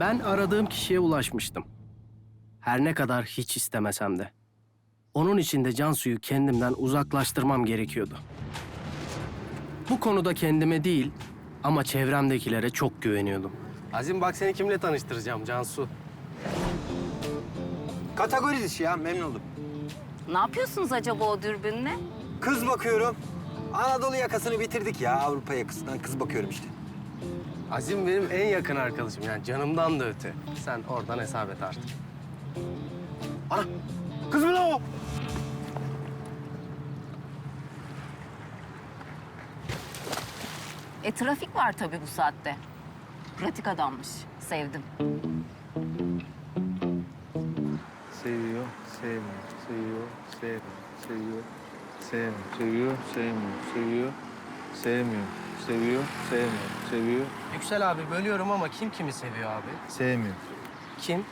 Ben aradığım kişiye ulaşmıştım. Her ne kadar hiç istemesem de. Onun için de Cansu'yu kendimden uzaklaştırmam gerekiyordu. Bu konuda kendime değil ama çevremdekilere çok güveniyordum. Azim bak seni kimle tanıştıracağım Cansu. Kategori dışı ya memnun oldum. Ne yapıyorsunuz acaba o dürbünle? Kız bakıyorum. Anadolu yakasını bitirdik ya Avrupa yakasından kız bakıyorum işte. Azim benim en yakın arkadaşım yani canımdan da öte. Sen oradan hesap et artık. Ana kız mı lan o? E trafik var tabii bu saatte. Pratik adammış. Sevdim. Seviyor, sevmiyor, seviyor, sevmiyor, seviyor, sevmiyor, seviyor, sevmiyor, seviyor, sevmiyor, seviyor, sevmiyor, seviyor, Yüksel abi bölüyorum ama kim kimi seviyor abi? sevmiyor. Kim?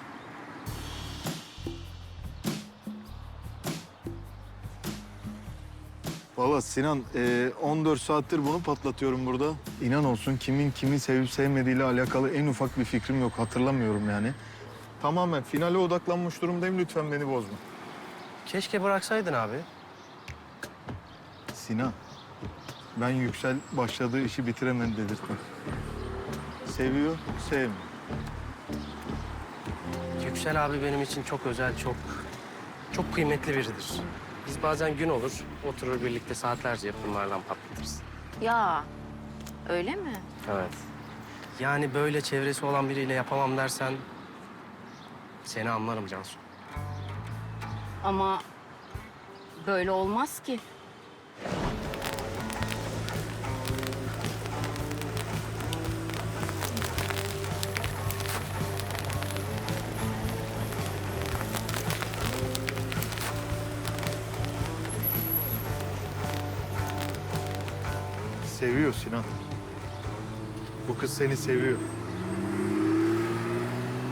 Valla Sinan, e, 14 saattir bunu patlatıyorum burada. İnan olsun kimin kimi sevip sevmediğiyle alakalı en ufak bir fikrim yok. Hatırlamıyorum yani. Tamamen finale odaklanmış durumdayım. Lütfen beni bozma. Keşke bıraksaydın abi. Sinan, ben Yüksel başladığı işi bitiremedi dedirtmem. Seviyor, sevmiyor. Yüksel abi benim için çok özel, çok çok kıymetli biridir. Biz bazen gün olur, oturur birlikte saatlerce yapımlardan patlatırız. Ya öyle mi? Evet. Yani böyle çevresi olan biriyle yapamam dersen seni anlarım Cansu. Ama böyle olmaz ki. Seviyor Sinan. Bu kız seni seviyor.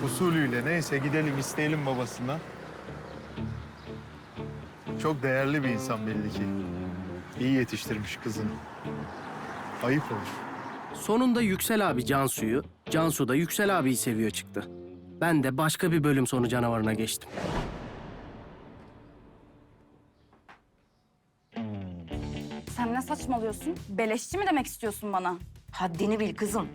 Usulüyle neyse gidelim isteyelim babasından. Çok değerli bir insan belli ki. İyi yetiştirmiş kızını. Ayıp olur. Sonunda Yüksel abi Cansu'yu, Cansu da Yüksel abiyi seviyor çıktı. Ben de başka bir bölüm sonu canavarına geçtim. Sen ne saçmalıyorsun? Beleşçi mi demek istiyorsun bana? Haddini bil kızım.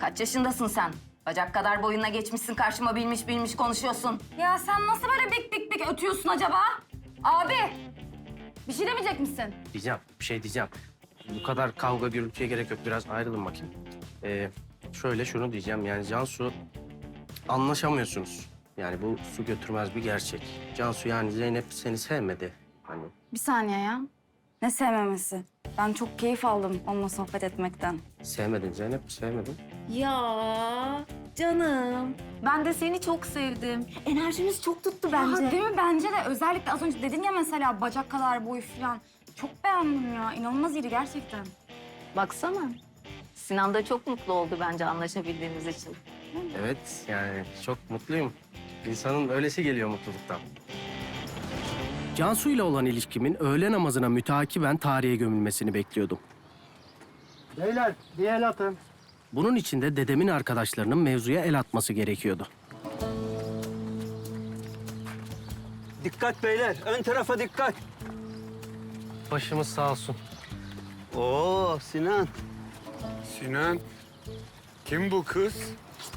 Kaç yaşındasın sen? Bacak kadar boyuna geçmişsin karşıma bilmiş bilmiş konuşuyorsun. Ya sen nasıl böyle bik bik bik ötüyorsun acaba? Abi! Bir şey demeyecek misin? Diyeceğim, bir şey diyeceğim. Bu kadar kavga gürültüye gerek yok. Biraz ayrılın bakayım. Ee, şöyle şunu diyeceğim. Yani Cansu anlaşamıyorsunuz. Yani bu su götürmez bir gerçek. Cansu yani Zeynep seni sevmedi. Hani Bir saniye ya. Ne sevmemesi? Ben çok keyif aldım onunla sohbet etmekten. sevmedin Zeynep, sevmedin. Ya canım. Ben de seni çok sevdim. Enerjimiz çok tuttu bence. Ya, değil mi? Bence de. Özellikle az önce dedin ya mesela bacak kadar boy falan. Çok beğendim ya. İnanılmaz iri gerçekten. Baksana. Sinan da çok mutlu oldu bence anlaşabildiğimiz için. Evet, yani çok mutluyum. İnsanın öylesi geliyor mutluluktan. Cansu ile olan ilişkimin öğle namazına mütakiben tarihe gömülmesini bekliyordum. Beyler bir el atın. Bunun için de dedemin arkadaşlarının mevzuya el atması gerekiyordu. Dikkat beyler ön tarafa dikkat. Başımız sağ olsun. Oo Sinan. Sinan, kim bu kız?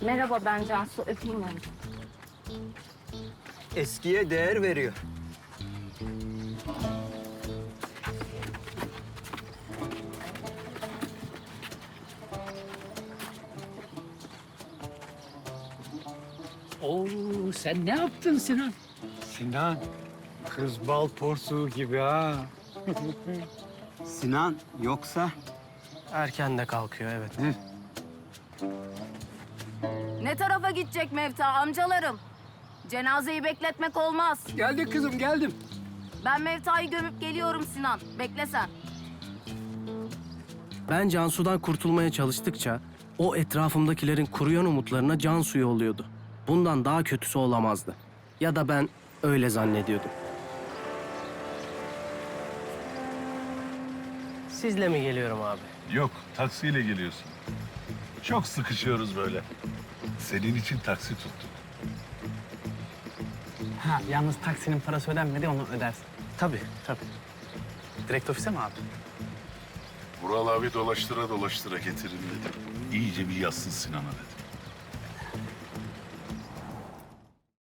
Merhaba ben Cansu öpeyim onu. Eskiye değer veriyor. Oo, sen ne yaptın Sinan? Sinan, kız bal porsuğu gibi ha. Sinan yoksa? Erken de kalkıyor evet. Ne tarafa gidecek Mevta amcalarım? Cenazeyi bekletmek olmaz. Geldik kızım, geldim. Ben Mevta'yı gömüp geliyorum Sinan. Bekle sen. Ben Cansu'dan kurtulmaya çalıştıkça o etrafımdakilerin kuruyan umutlarına Cansu'yu oluyordu. Bundan daha kötüsü olamazdı. Ya da ben öyle zannediyordum. Sizle mi geliyorum abi? Yok, taksiyle geliyorsun. Çok sıkışıyoruz böyle. Senin için taksi tuttum. Ha, yalnız taksinin parası ödenmedi, onu ödersin. Tabii, tabii. Direkt ofise mi abi? Vural abi dolaştıra dolaştıra getirin dedim. İyice bir yazsın Sinan'a dedim.